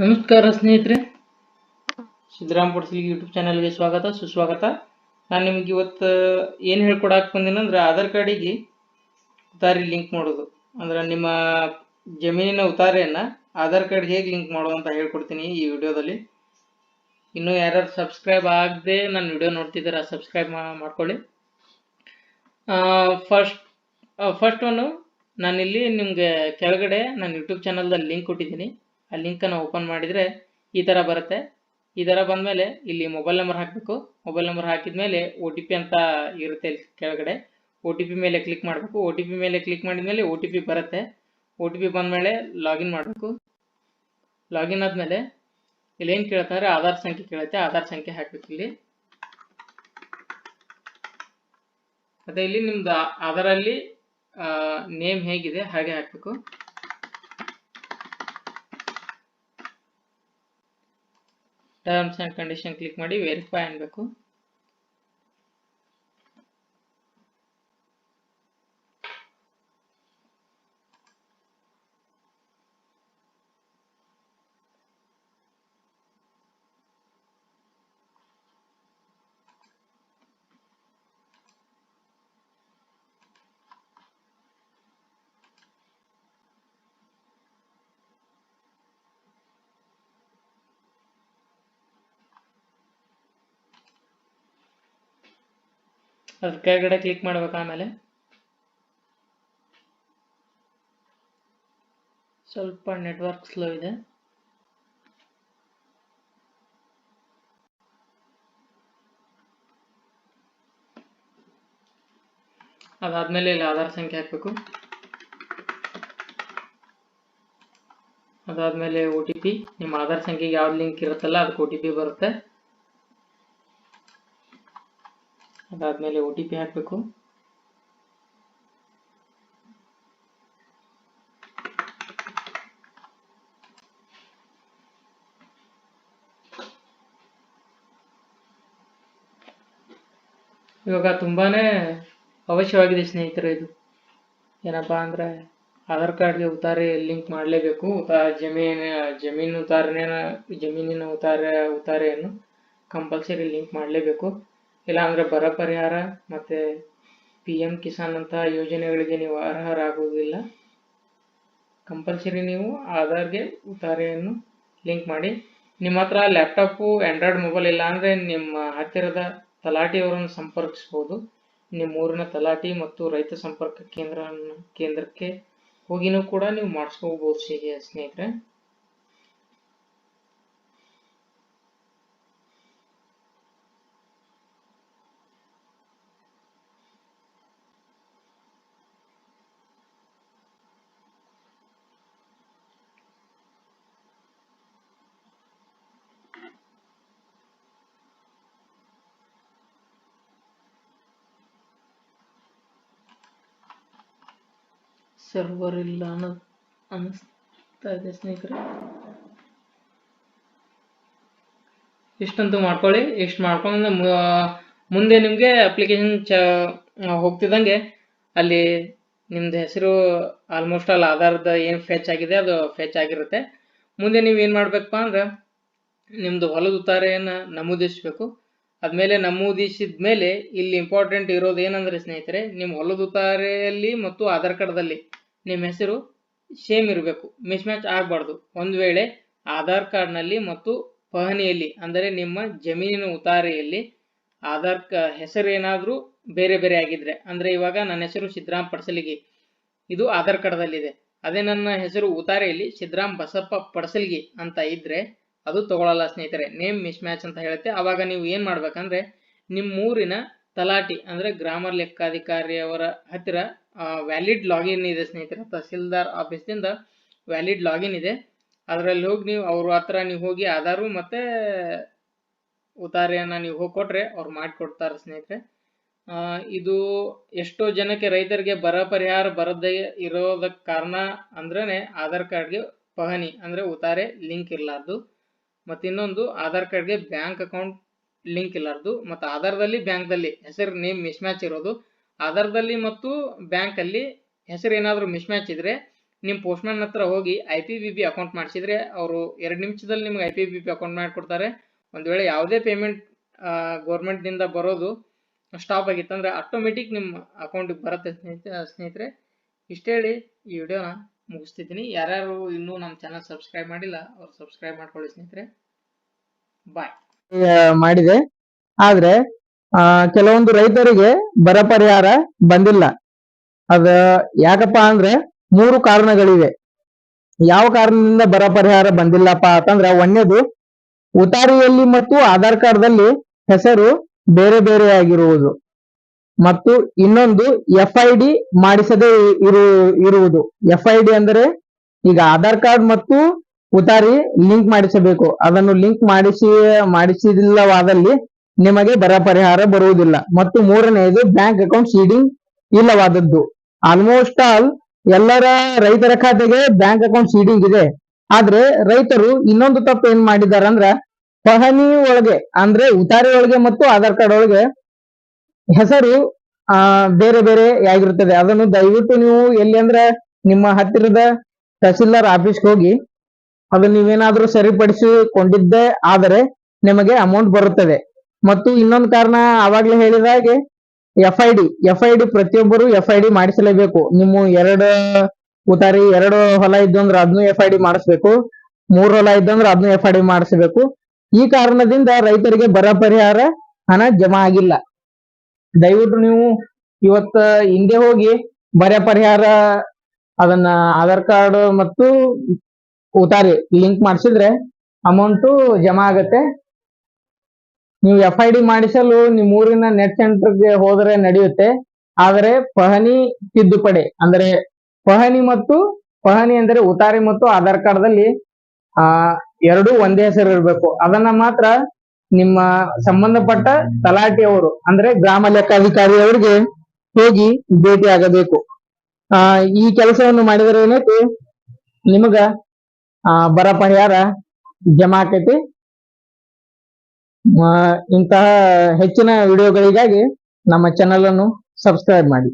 ನಮಸ್ಕಾರ ಸ್ನೇಹಿತರೆ. ಸಿದ್ದರಾಮ್ ಪಡ್ಸಲಿಗೆ ಯೂಟ್ಯೂಬ್ ಚಾನಲ್ಗೆ ಸ್ವಾಗತ, ಸುಸ್ವಾಗತ. ನಾನು ನಿಮಗೆ ಇವತ್ತು ಏನು ಹೇಳ್ಕೊಡಕ್ಕೆ ಬಂದಿನಂದ್ರೆ ಆಧಾರ್ ಕಾರ್ಡಿಗೆ ಉತಾರಿ ಲಿಂಕ್ ಮಾಡೋದು. ಅಂದ್ರೆ ನಿಮ್ಮ ಜಮೀನಿನ ಉತಾರಿಯನ್ನು ಆಧಾರ್ ಕಾರ್ಡ್ ಹೇಗೆ ಲಿಂಕ್ ಮಾಡೋದು ಅಂತ ಹೇಳ್ಕೊಡ್ತೀನಿ ಈ ವಿಡಿಯೋದಲ್ಲಿ. ಇನ್ನೂ ಯಾರ್ಯಾರು ಸಬ್ಸ್ಕ್ರೈಬ್ ಆಗದೆ ನಾನು ವಿಡಿಯೋ ನೋಡ್ತಿದ್ದಾರೆ ಸಬ್ಸ್ಕ್ರೈಬ್ ಮಾಡ್ಕೊಳ್ಳಿ. ಫಸ್ಟ್ ಫಸ್ಟ್ ಒನ್ನು ನಾನಿಲ್ಲಿ ನಿಮಗೆ ಕೆಳಗಡೆ ನಾನು ಯೂಟ್ಯೂಬ್ ಚಾನಲ್ದಲ್ಲಿ ಲಿಂಕ್ ಕೊಟ್ಟಿದ್ದೀನಿ. ಆ ಲಿಂಕನ್ನು ಓಪನ್ ಮಾಡಿದರೆ ಈ ಥರ ಬರುತ್ತೆ. ಈ ಥರ ಬಂದಮೇಲೆ ಇಲ್ಲಿ ಮೊಬೈಲ್ ನಂಬರ್ ಹಾಕಬೇಕು. ಮೊಬೈಲ್ ನಂಬರ್ ಹಾಕಿದ ಮೇಲೆ ಒ ಟಿ ಪಿ ಅಂತ ಇರುತ್ತೆ ಕೆಳಗಡೆ. ಒ ಟಿ ಪಿ ಮೇಲೆ ಕ್ಲಿಕ್ ಮಾಡಬೇಕು. ಒ ಟಿ ಪಿ ಮೇಲೆ ಕ್ಲಿಕ್ ಮಾಡಿದ್ಮೇಲೆ ಒ ಟಿ ಪಿ ಬರುತ್ತೆ. ಒ ಟಿ ಪಿ ಬಂದಮೇಲೆ ಲಾಗಿನ್ ಮಾಡಬೇಕು. ಲಾಗಿನ್ ಆದಮೇಲೆ ಇಲ್ಲಿ ಏನು ಕೇಳ್ತಾರೆ? ಆಧಾರ್ ಸಂಖ್ಯೆ ಕೇಳುತ್ತೆ. ಆಧಾರ್ ಸಂಖ್ಯೆ ಹಾಕಬೇಕು ಇಲ್ಲಿ. ಮತ್ತು ಇಲ್ಲಿ ನಿಮ್ದು ಅದರಲ್ಲಿ ನೇಮ್ ಹೇಗಿದೆ? ಹಾಗೆ ಹಾಕಬೇಕು. ಟರ್ಮ್ಸ್ ಆ್ಯಂಡ್ ಕಂಡೀಷನ್ ಕ್ಲಿಕ್ ಮಾಡಿ ವೆರಿಫೈ ಅನ್ಬೇಕು. ಅದ್ರ ಕೆಳಗಡೆ ಕ್ಲಿಕ್ ಮಾಡ್ಬೇಕು ಆಮೇಲೆ. ಸ್ವಲ್ಪ ನೆಟ್ವರ್ಕ್ ಸ್ಲೋ ಇದೆ. ಅದಾದ್ಮೇಲೆ ಇಲ್ಲಿ ಆಧಾರ್ ಸಂಖ್ಯೆ ಹಾಕಬೇಕು. ಅದಾದ್ಮೇಲೆ ಒ ಟಿ ಪಿ ನಿಮ್ಮ ಆಧಾರ್ ಸಂಖ್ಯೆಗೆ ಯಾವ್ದು ಲಿಂಕ್ ಇರುತ್ತಲ್ಲ ಅದಕ್ಕೆ ಒ ಟಿ ಪಿ ಬರುತ್ತೆ. ಅದಾದ್ಮೇಲೆ ಒ ಟಿ ಪಿ ಹಾಕಬೇಕು. ಇವಾಗ ತುಂಬಾನೇ ಅವಶ್ಯವಾಗಿದೆ ಸ್ನೇಹಿತರೆ ಇದು. ಏನಪ್ಪಾ ಅಂದ್ರೆ ಆಧಾರ್ ಕಾರ್ಡ್ಗೆ ಉತ್ತಾರೆ ಲಿಂಕ್ ಮಾಡಲೇಬೇಕು. ಉತಾ, ಜಮೀನು ಜಮೀನು ಉತಾರನೆನ, ಜಮೀನಿನ ಉತಾರ, ಉತಾರೆಯನ್ನು ಕಂಪಲ್ಸರಿ ಲಿಂಕ್ ಮಾಡಲೇಬೇಕು. ಇಲ್ಲಾಂದ್ರೆ ಬರ ಪರಿಹಾರ ಮತ್ತು ಪಿ ಎಂ ಕಿಸಾನ್ ಅಂತಹ ಯೋಜನೆಗಳಿಗೆ ನೀವು ಅರ್ಹರಾಗುವುದಿಲ್ಲ. ಕಂಪಲ್ಸರಿ ನೀವು ಆಧಾರ್ಗೆ ಉತಾರೆಯನ್ನು ಲಿಂಕ್ ಮಾಡಿ. ನಿಮ್ಮ ಹತ್ರ ಲ್ಯಾಪ್ಟಾಪು ಆ್ಯಂಡ್ರಾಯ್ಡ್ ಮೊಬೈಲ್ ಇಲ್ಲ ಅಂದರೆ ನಿಮ್ಮ ಹತ್ತಿರದ ತಲಾಟಿಯವರನ್ನು ಸಂಪರ್ಕಿಸ್ಬೋದು. ನಿಮ್ಮ ಊರಿನ ತಲಾಟಿ ಮತ್ತು ರೈತ ಸಂಪರ್ಕ ಕೇಂದ್ರ ಕೇಂದ್ರಕ್ಕೆ ಹೋಗಿನೂ ಕೂಡ ನೀವು ಮಾಡಿಸ್ಕೋಬೋದು ಸ್ನೇಹಿತರೆ. ಸರ್ವರ್ ಇಲ್ಲ ಅನ್ನೋದು ಅನ್ನಿಸ್ತಾ ಇದೆ ಸ್ನೇಹಿತರೆ. ಇಷ್ಟಂತೂ ಮಾಡ್ಕೊಳ್ಳಿ ಇಷ್ಟು ಮಾಡ್ಕೊಂಡು ಮುಂದೆ ನಿಮಗೆ ಅಪ್ಲಿಕೇಶನ್ ಚ ಹೋಗ್ತಿದ್ದಂಗೆ ಅಲ್ಲಿ ನಿಮ್ದು ಹೆಸರು ಆಲ್ಮೋಸ್ಟ್ ಆಲ್ ಆಧಾರದ ಏನು ಫೆಚ್ ಆಗಿದೆ ಅದು ಫೆಚ್ ಆಗಿರುತ್ತೆ. ಮುಂದೆ ನೀವು ಏನು ಮಾಡಬೇಕಪ್ಪ ಅಂದ್ರೆ ನಿಮ್ಮದು ಹೊಲದ ಉತ್ತಾರೆಯನ್ನು ನಮೂದಿಸಬೇಕು. ಅದ್ಮೇಲೆ ನಮೂದಿಸಿದ ಮೇಲೆ ಇಲ್ಲಿ ಇಂಪಾರ್ಟೆಂಟ್ ಇರೋದು ಏನಂದ್ರೆ ಸ್ನೇಹಿತರೆ ನಿಮ್ಮ ಹೊಲದ ಉತ್ತಾರೆಯಲ್ಲಿ ಮತ್ತು ಆಧಾರ್ ಕಾರ್ಡ್ದಲ್ಲಿ. ನಿಮ್ಮ ಹೆಸರು ಸೇಮ್ ಇರಬೇಕು. ಮಿಸ್ ಮ್ಯಾಚ್ ಆಗಬಾರ್ದು. ಒಂದು ವೇಳೆ ಆಧಾರ್ ಕಾರ್ಡ್ನಲ್ಲಿ ಮತ್ತು ಪಹಣಿಯಲ್ಲಿ, ಅಂದರೆ ನಿಮ್ಮ ಜಮೀನಿನ ಉತಾರೆಯಲ್ಲಿ ಆಧಾರ್ ಕ ಹೆಸರು ಏನಾದರೂ ಬೇರೆ ಬೇರೆ ಆಗಿದ್ರೆ, ಅಂದರೆ ಇವಾಗ ನನ್ನ ಹೆಸರು ಸಿದ್ದರಾಮ್ ಪಡ್ಸಲಿಗಿ. ಇದು ಆಧಾರ್ ಕಾರ್ಡದಲ್ಲಿದೆ ಅದೇ ನನ್ನ ಹೆಸರು ಉತಾರೆಯಲ್ಲಿ ಸಿದ್ದರಾಮ್ ಬಸಪ್ಪ ಪಡ್ಸಲ್ಗಿ ಅಂತ ಇದ್ರೆ ಅದು ತಗೊಳ್ಳಲ್ಲ ಸ್ನೇಹಿತರೆ. ನೇಮ್ ಮಿಸ್ ಮ್ಯಾಚ್ ಅಂತ ಹೇಳುತ್ತೆ. ಆವಾಗ ನೀವು ಏನು ಮಾಡ್ಬೇಕಂದ್ರೆ ನಿಮ್ಮೂರಿನ ತಲಾಟಿ, ಅಂದರೆ ಗ್ರಾಮರ್ ಲೆಕ್ಕಾಧಿಕಾರಿಯವರ ಹತ್ತಿರ ವ್ಯಾಲಿಡ್ ಲಾಗಿನ್ ಇದೆ ಸ್ನೇಹಿತರೆ, ತಹಸೀಲ್ದಾರ್ ಆಫೀಸ್ದಿಂದ ವ್ಯಾಲಿಡ್ ಲಾಗಿನ್ ಇದೆ. ಅದರಲ್ಲಿ ಹೋಗಿ ನೀವು, ಅವ್ರ ಹತ್ರ ನೀವು ಹೋಗಿ ಆಧಾರು ಮತ್ತು ಉತಾರೆಯನ್ನು ನೀವು ಹೋಗಿ ಕೊಟ್ಟರೆ ಅವ್ರು ಮಾಡಿಕೊಡ್ತಾರೆ ಸ್ನೇಹಿತರೆ. ಇದು ಎಷ್ಟೋ ಜನಕ್ಕೆ ರೈತರಿಗೆ ಬರ ಪರಿಹಾರ ಬರದೇ ಇರೋದಕ್ಕೆ ಕಾರಣ ಅಂದ್ರೆ ಆಧಾರ್ ಕಾರ್ಡ್ಗೆ ಪಹಣಿ, ಅಂದರೆ ಉತಾರೆ ಲಿಂಕ್ ಇರಲಾರ್ದು. ಮತ್ತು ಇನ್ನೊಂದು, ಆಧಾರ್ ಕಾರ್ಡ್ಗೆ ಬ್ಯಾಂಕ್ ಅಕೌಂಟ್ ಲಿಂಕ್ ಇರಲಾರ್ದು. ಮತ್ತು ಆಧಾರದಲ್ಲಿ ಬ್ಯಾಂಕ್ದಲ್ಲಿ ಹೆಸರು, ನೇಮ್, ಮಿಸ್ ಮ್ಯಾಚ್ ಇರೋದು. ಆಧಾರದಲ್ಲಿ ಮತ್ತು ಬ್ಯಾಂಕಲ್ಲಿ ಹೆಸರು ಏನಾದರೂ ಮಿಸ್ ಮ್ಯಾಚ್ ಇದ್ರೆ ನಿಮ್ಮ ಪೋಸ್ಟ್ಮನ್ ಹತ್ರ ಹೋಗಿ I P B B account ಮಾಡಿಸಿದ್ರೆ ಅವರು ಎರಡು ನಿಮಿಷದಲ್ಲಿ ನಿಮ್ಗೆ I P B B account ಮಾಡಿಕೊಡ್ತಾರೆ. ಒಂದು ವೇಳೆ ಯಾವುದೇ ಪೇಮೆಂಟ್ ಗೌರ್ಮೆಂಟ್ನಿಂದ ಬರೋದು ಸ್ಟಾಪ್ ಆಗಿತ್ತಂದ್ರೆ ಆಟೋಮೆಟಿಕ್ ನಿಮ್ಮ ಅಕೌಂಟಿಗೆ ಬರುತ್ತೆ ಸ್ನೇಹಿತ, ಸ್ನೇಹಿತರೆ. ಇಷ್ಟು ಹೇಳಿ, ಈ ವಿಡಿಯೋನ ಮುಗಿಸ್ತಿದ್ದೀನಿ. ಯಾರ್ಯಾರು ಇನ್ನೂ ನಮ್ಮ ಚಾನಲ್ ಸಬ್ಸ್ಕ್ರೈಬ್ ಮಾಡಿಲ್ಲ, ಅವ್ರು ಸಬ್ಸ್ಕ್ರೈಬ್ ಮಾಡ್ಕೊಳ್ಳಿ ಸ್ನೇಹಿತರೆ. ಬಾಯ್. ಮಾಡಿದೆ. ಆದ್ರೆ ಆ, ಕೆಲವೊಂದು ರೈತರಿಗೆ ಬರ ಪರಿಹಾರ ಬಂದಿಲ್ಲ. ಅದ ಯಾಕಪ್ಪ ಅಂದ್ರೆ ಮೂರು ಕಾರಣಗಳಿವೆ. ಯಾವ ಕಾರಣದಿಂದ ಬರ ಪರಿಹಾರ ಬಂದಿಲ್ಲಪ್ಪ ಅಂತಂದ್ರೆ ಒಂದನೇದು ಉತಾರಿಯಲ್ಲಿ ಮತ್ತು ಆಧಾರ್ ಕಾರ್ಡ್ದಲ್ಲಿ ಹೆಸರು ಬೇರೆ ಬೇರೆ ಆಗಿರುವುದು. ಮತ್ತು ಇನ್ನೊಂದು ಎಫ್ ಐ ಡಿ ಮಾಡಿಸದೇ ಇರು ಇರುವುದು. ಎಫ್ ಐ ಡಿ ಅಂದರೆ ಈಗ ಆಧಾರ್ ಕಾರ್ಡ್ ಮತ್ತು ಉತಾರಿ ಲಿಂಕ್ ಮಾಡಿಸಬೇಕು. ಅದನ್ನು ಲಿಂಕ್ ಮಾಡಿಸಿ ಮಾಡಿಸಿಲ್ಲವಾದಲ್ಲಿ ನಿಮಗೆ ಬರ ಪರಿಹಾರ ಬರುವುದಿಲ್ಲ. ಮತ್ತು ಮೂರನೆಯದು ಬ್ಯಾಂಕ್ ಅಕೌಂಟ್ ಸೀಡಿಂಗ್ ಇಲ್ಲವಾದದ್ದು. ಆಲ್ಮೋಸ್ಟ್ ಆಲ್ ಎಲ್ಲರ ರೈತರ ಖಾತೆಗೆ ಬ್ಯಾಂಕ್ ಅಕೌಂಟ್ ಸೀಡಿಂಗ್ ಇದೆ. ಆದ್ರೆ ರೈತರು ಇನ್ನೊಂದು ತಪ್ಪು ಏನ್ ಮಾಡಿದ್ದಾರೆ ಅಂದ್ರ, ಪಹಣಿ ಒಳಗೆ, ಅಂದ್ರೆ ಉತಾರಿ ಒಳಗೆ ಮತ್ತು ಆಧಾರ್ ಕಾರ್ಡ್ ಒಳಗೆ ಹೆಸರು, ಆ, ಬೇರೆ ಬೇರೆ ಆಗಿರುತ್ತದೆ ಅದನ್ನು ದಯವಿಟ್ಟು ನೀವು ಎಲ್ಲಿ ಅಂದ್ರೆ ನಿಮ್ಮ ಹತ್ತಿರದ ತಹಸೀಲ್ದಾರ್ ಆಫೀಸ್ಗೆ ಹೋಗಿ ಅದನ್ನ ನೀವೇನಾದ್ರೂ ಸರಿಪಡಿಸಿಕೊಂಡಿದ್ದೆ ಆದರೆ ನಿಮಗೆ ಅಮೌಂಟ್ ಬರುತ್ತದೆ. ಮತ್ತು ಇನ್ನೊಂದು ಕಾರಣ ಅವಾಗ್ಲೇ ಹೇಳಿದ ಹಾಗೆ F I D F I D ಪ್ರತಿಯೊಬ್ಬರು ಎಫ್ ಐ ಡಿ ಮಾಡಿಸಲೇಬೇಕು. ನಿಮ್ಮ ಎರಡು ಉತಾರಿ ಎರಡು ಹೊಲ ಇದ್ದು ಅಂದ್ರೆ ಅದನ್ನು ಎಫ್ ಐ ಡಿ ಮಾಡಿಸ್ಬೇಕು. ಮೂರು ಹೊಲ ಇದ್ದಂದ್ರೆ ಅದನ್ನು ಎಫ್ ಐ ಡಿ ಮಾಡಿಸಬೇಕು. ಈ ಕಾರಣದಿಂದ ರೈತರಿಗೆ ಬರ ಪರಿಹಾರ ಹಣ ಜಮಾ ಆಗಿಲ್ಲ. ದಯವಿಟ್ಟು ನೀವು ಇವತ್ತ ಹಿಂದೆ ಹೋಗಿ ಬರ ಪರಿಹಾರ ಅದನ್ನ ಆಧಾರ್ ಕಾರ್ಡ್ ಮತ್ತು ಉತಾರಿ ಲಿಂಕ್ ಮಾಡಿಸಿದ್ರೆ ಅಮೌಂಟು ಜಮಾ ಆಗತ್ತೆ. ನೀವು ಎಫ್ ಐ ಡಿ ಮಾಡಿಸಲು ನಿಮ್ಮ ಊರಿನ ನೆಟ್ ಸೆಂಟರ್ಗೆ ಹೋದರೆ ನಡೆಯುತ್ತೆ. ಆದರೆ ಪಹಣಿ ತಿದ್ದುಪಡಿ ಅಂದರೆ ಪಹಣಿ ಮತ್ತು ಪಹಣಿ ಅಂದರೆ ಉತಾರಿ ಮತ್ತು ಆಧಾರ್ ಕಾರ್ಡ್ದಲ್ಲಿ, ಆ, ಎರಡು ಒಂದೇ ಹೆಸರು ಇರಬೇಕು. ಅದನ್ನ ಮಾತ್ರ ನಿಮ್ಮ ಸಂಬಂಧಪಟ್ಟ ತಲಾಟಿಯವರು ಅಂದ್ರೆ ಗ್ರಾಮ ಲೆಕ್ಕಾಧಿಕಾರಿ ಅವರಿಗೆ ಹೋಗಿ ಭೇಟಿ ಆಗಬೇಕು. ಆ, ಈ ಕೆಲಸವನ್ನು ಮಾಡಿದರೆ ಏನೈತಿ ನಿಮಗ, ಆ, ಬರ ಪರಿಹಾರ ಜಮಾ ಆಕೈತಿ. ಇಂತಹ ಹೆಚ್ಚಿನ ವಿಡಿಯೋಗಳಿಗಾಗಿ ನಮ್ಮ ಚಾನೆಲ್ ಅನ್ನು ಸಬ್ಸ್ಕ್ರೈಬ್ ಮಾಡಿ.